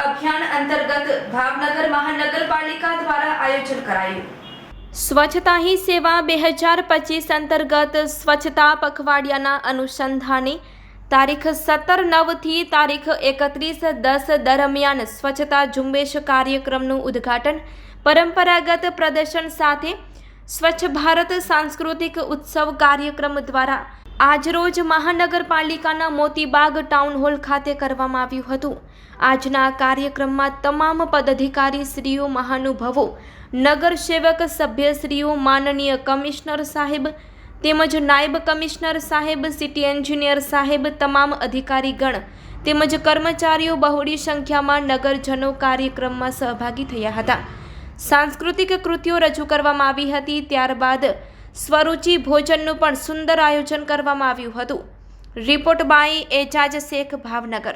અભિયાન અંતર્ગત ભાવનગર મહાનગરપાલિકા દ્વારા આયોજન કરાયું. સ્વચ્છતા હી સેવા બે હજાર પચીસ અંતર્ગત સ્વચ્છતા પખવાડિયાના અનુસંધાને તારીખ સત્તર નવથી તારીખ એકત્રીસ દસ દરમિયાન સ્વચ્છતા ઝુંબેશ કાર્યક્રમનું ઉદ્ઘાટન પરંપરાગત પ્રદર્શન સાથે સ્વચ્છ ભારત સાંસ્કૃતિક ઉત્સવ કાર્યક્રમ દ્વારા આજરોજ મહાનગરપાલિકાના મોતીબાગ ટાઉન હોલ ખાતે કરવામાં આવ્યું હતું. આજના કાર્યક્રમમાં તમામ પદાધિકારી શ્રીઓ, મહાનુભવો નગરસેવક સભ્યશ્રીઓ માનનીય કમિશનર સાહેબ તેમજ નાયબ કમિશનર સાહેબ, સિટી એન્જિનિયર સાહેબ, તમામ અધિકારીગણ તેમજ કર્મચારીઓ બહોળી સંખ્યામાં નગરજનો કાર્યક્રમમાં સહભાગી થયા હતા. સાંસ્કૃતિક કૃતિઓ રજૂ કરવામાં આવી હતી. ત્યારબાદ સ્વરૂચિ ભોજનનું પણ સુંદર આયોજન કરવામાં આવ્યું હતું. Report by Ejaz Shaikh Bhavnagar.